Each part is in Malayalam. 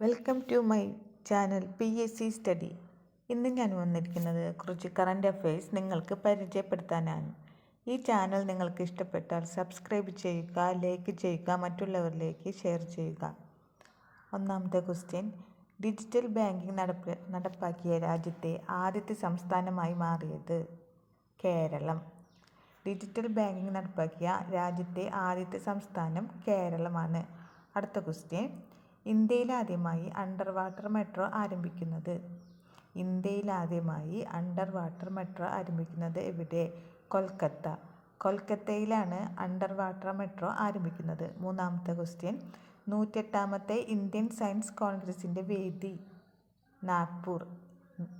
Welcome to my channel P S C study. ഇന്ന് ഞാൻ വന്നിരിക്കുന്നത് കുറച്ച് കറണ്ട് അഫയേഴ്സ് നിങ്ങൾക്ക് പരിചയപ്പെടുത്താനാണ്. ഈ ചാനൽ നിങ്ങൾക്ക് ഇഷ്ടപ്പെട്ടാൽ സബ്സ്ക്രൈബ് ചെയ്യുക ലൈക്ക് ചെയ്യുക മറ്റുള്ളവരിലേക്ക് ഷെയർ ചെയ്യുക. ഒന്നാമത്തെ ക്വസ്റ്റ്യൻ ഡിജിറ്റൽ ബാങ്കിംഗ് നടപ്പ് നടപ്പാക്കിയ രാജ്യത്തെ ആദ്യത്തെ സംസ്ഥാനമായി മാറിയത് കേരളം. ഡിജിറ്റൽ ബാങ്കിംഗ് നടപ്പാക്കിയ രാജ്യത്തെ ആദ്യത്തെ സംസ്ഥാനം കേരളമാണ്. അടുത്ത ക്വസ്റ്റ്യൻ ഇന്ത്യയിലാദ്യമായി അണ്ടർ വാട്ടർ മെട്രോ ആരംഭിക്കുന്നത്. ഇന്ത്യയിലാദ്യമായി അണ്ടർ വാട്ടർ മെട്രോ ആരംഭിക്കുന്നത് എവിടെ? കൊൽക്കത്ത. കൊൽക്കത്തയിലാണ് അണ്ടർ വാട്ടർ മെട്രോ ആരംഭിക്കുന്നത്. മൂന്നാമത്തെ ക്വസ്റ്റ്യൻ. നൂറ്റെട്ടാമത്തെ ഇന്ത്യൻ സയൻസ് കോൺഗ്രസിന്റെ വേദി. നാഗ്പൂർ.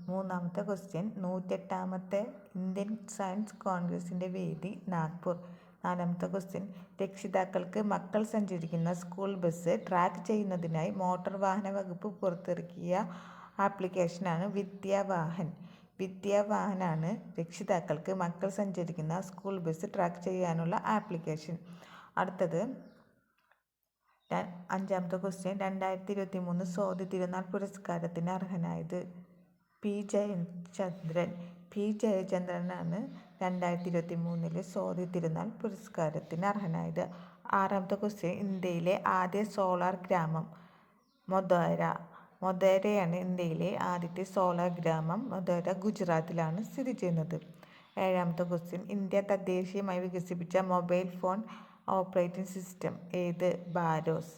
മൂന്നാമത്തെ ക്വസ്റ്റ്യൻ. നൂറ്റെട്ടാമത്തെ ഇന്ത്യൻ സയൻസ് കോൺഗ്രസിന്റെ വേദി നാഗ്പൂർ. നാലാമത്തെ ക്വസ്റ്റ്യൻ രക്ഷിതാക്കൾക്ക് മക്കൾ സഞ്ചരിക്കുന്ന സ്കൂൾ ബസ് ട്രാക്ക് ചെയ്യുന്നതിനായി മോട്ടോർ വാഹന വകുപ്പ് പുറത്തിറക്കിയ ആപ്ലിക്കേഷനാണ് വിദ്യാവാഹൻ. വിദ്യാവാഹനാണ് രക്ഷിതാക്കൾക്ക് മക്കൾ സഞ്ചരിക്കുന്ന സ്കൂൾ ബസ് ട്രാക്ക് ചെയ്യാനുള്ള ആപ്ലിക്കേഷൻ അടുത്തത് അഞ്ചാമത്തെ ക്വസ്റ്റ്യൻ രണ്ടായിരത്തി ഇരുപത്തി മൂന്ന് സ്വാതി തിരുനാൾ പുരസ്കാരത്തിന് അർഹനായത് പി. ജയചന്ദ്രൻ. പി. ജയചന്ദ്രനാണ് രണ്ടായിരത്തി ഇരുപത്തി മൂന്നിലെ സ്വാതി തിരുനാൾ പുരസ്കാരത്തിന് അർഹനായത്. ആറാമത്തെ ക്വസ്റ്റ്യൻ ഇന്ത്യയിലെ ആദ്യ സോളാർ ഗ്രാമം മൊതേര മൊതേരയാണ് ഇന്ത്യയിലെ ആദ്യത്തെ സോളാർ ഗ്രാമം മൊതേര ഗുജറാത്തിലാണ് സ്ഥിതി ചെയ്യുന്നത്. ഏഴാമത്തെ ക്വസ്റ്റ്യൻ ഇന്ത്യ തദ്ദേശീയമായി വികസിപ്പിച്ച മൊബൈൽ ഫോൺ ഓപ്പറേറ്റിംഗ് സിസ്റ്റം ഏത്? ബാരോസ്.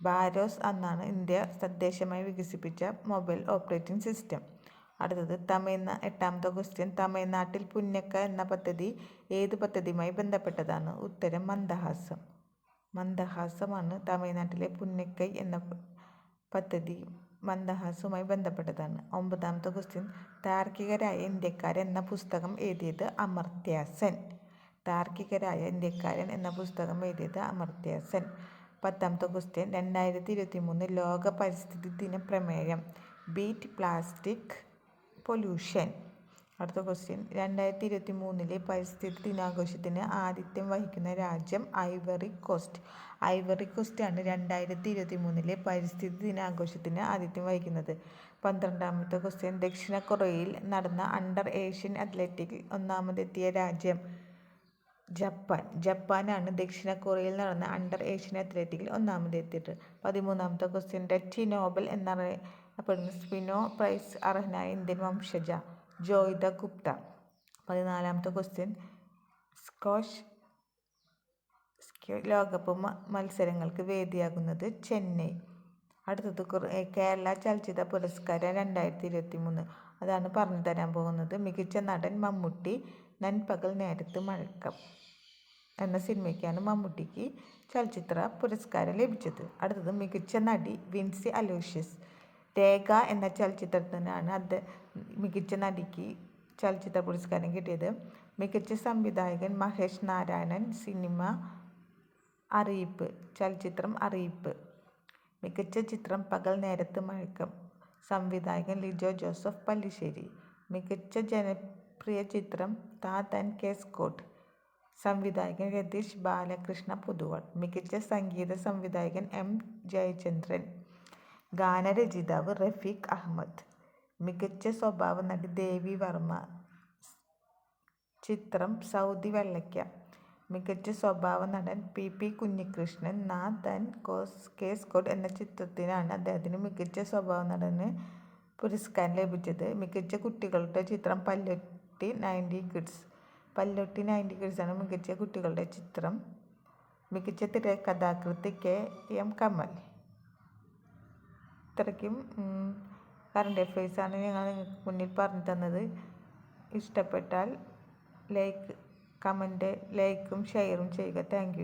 ബാരോസ് എന്നാണ് ഇന്ത്യ തദ്ദേശീയമായി വികസിപ്പിച്ച മൊബൈൽ ഓപ്പറേറ്റിംഗ് സിസ്റ്റം. അടുത്തത് തമിഴ്നാ എട്ടാമത്തെ ക്വസ്റ്റ്യൻ തമിഴ്നാട്ടിൽ പുന്നക്ക എന്ന പദ്ധതി ഏത് പദ്ധതിയുമായി ബന്ധപ്പെട്ടതാണ്? ഉത്തരം മന്ദഹാസം. മന്ദഹാസമാണ് തമിഴ്നാട്ടിലെ പുന്നക്കൈ എന്ന പദ്ധതി മന്ദഹാസവുമായി ബന്ധപ്പെട്ടതാണ്. ഒമ്പതാമത്തെ ക്വസ്റ്റ്യൻ താർക്കികരായ ഇന്ത്യക്കാരൻ എന്ന പുസ്തകം എഴുതിയത് അമർത്യാസൻ. താർക്കികരായ ഇന്ത്യക്കാരൻ എന്ന പുസ്തകം എഴുതിയത് അമർത്യാസൻ. പത്താമത്തെ ക്വസ്റ്റ്യൻ രണ്ടായിരത്തി ഇരുപത്തി മൂന്ന് ലോക പരിസ്ഥിതി ദിന പ്രമേയം. ബീറ്റ് പ്ലാസ്റ്റിക് പൊല്യൂഷൻ അടുത്ത ക്വസ്റ്റ്യൻ രണ്ടായിരത്തി ഇരുപത്തി മൂന്നിലെ പരിസ്ഥിതി ദിനാഘോഷത്തിന് ആതിഥ്യം വഹിക്കുന്ന രാജ്യം ഐവറി കോസ്റ്റ് ഐവറി കോസ്റ്റാണ് രണ്ടായിരത്തി ഇരുപത്തി മൂന്നിലെ പരിസ്ഥിതി ദിനാഘോഷത്തിന് ആതിഥ്യം വഹിക്കുന്നത്. പന്ത്രണ്ടാമത്തെ ക്വസ്റ്റ്യൻ ദക്ഷിണ കൊറിയയിൽ നടന്ന അണ്ടർ ഏഷ്യൻ അത്ലറ്റിക് ഒന്നാമതെത്തിയ രാജ്യം ജപ്പാൻ. ജപ്പാനാണ് ദക്ഷിണ കൊറിയയിൽ നടന്ന അണ്ടർ ഏഷ്യൻ അത്ലറ്റിക്കിൽ ഒന്നാമതെത്തിയത്. പതിമൂന്നാമത്തെ ക്വസ്റ്റ്യൻ ഡച്ച് നോബൽ എന്നറിയപ്പെടുന്ന സ്പിനോ പ്രൈസ് അർഹനായ ഇന്ത്യൻ വംശജ ജോയിത ഗുപ്ത. പതിനാലാമത്തെ ക്വസ്റ്റ്യൻ സ്കോഷ് ലോകകപ്പ് മത്സരങ്ങൾക്ക് വേദിയാകുന്നത് ചെന്നൈ. അടുത്തത് കേരള ചലച്ചിത്ര പുരസ്കാരം രണ്ടായിരത്തി ഇരുപത്തി മൂന്ന് അതാണ് പറഞ്ഞു തരാൻ പോകുന്നത്. മികച്ച നടൻ മമ്മൂട്ടി നൻപകൽ നേരത്ത് മഴക്കം എന്ന സിനിമയ്ക്കാണ് മമ്മൂട്ടിക്ക് ചലച്ചിത്ര പുരസ്കാരം ലഭിച്ചത്. അടുത്തത് മികച്ച നടി വിൻസി അലോഷ്യസ്. രേഖ എന്ന ചലച്ചിത്രത്തിനാണ് അത് മികച്ച നടിക്ക് ചലച്ചിത്ര പുരസ്കാരം കിട്ടിയത്. മികച്ച സംവിധായകൻ മഹേഷ് നാരായണൻ സിനിമ അറിയിപ്പ് ചലച്ചിത്രം അറിയിപ്പ്. മികച്ച ചിത്രം പകൽ നേരത്ത് മഴക്കം സംവിധായകൻ ലിജോ ജോസഫ് പല്ലിശ്ശേരി. മികച്ച ജനപ്രിയ ചിത്രം താത് ആൻഡ് കേസ് കോട്ട് സംവിധായകൻ രതീഷ് ബാലകൃഷ്ണ പുതുവൾ. മികച്ച സംഗീത സംവിധായകൻ എം ജയചന്ദ്രൻ. ഗാനരചയിതാവ് റഫീഖ് അഹമ്മദ്. മികച്ച സ്വഭാവ നടി ദേവി വർമ്മ. ചിത്രം സൗദി വെള്ളയ്ക്ക. മികച്ച സ്വഭാവ നടൻ പി പി കുഞ്ഞികൃഷ്ണൻ നാ തൻ കോസ് കേസ് കോഡ് എന്ന ചിത്രത്തിനാണ് അദ്ദേഹത്തിന് മികച്ച സ്വഭാവ നടന് പുരസ്കാരം ലഭിച്ചത്. മികച്ച കുട്ടികളുടെ ചിത്രം Pallotty ninety kids. Pallotty ninety കിഡ്സാണ് മികച്ച കുട്ടികളുടെ ചിത്രം. മികച്ച തിരക്കഥാകൃത്ത് കെ എം കമൽ. ഇത്രയ്ക്കും കറണ്ട് അഫയേഴ്സാണ് ഞങ്ങൾ നിങ്ങൾക്ക് മുന്നിൽ പറഞ്ഞു തന്നത്. ഇഷ്ടപ്പെട്ടാൽ ലൈക്ക് കമന്റ് ലൈക്കും ഷെയറും ചെയ്യുക. താങ്ക്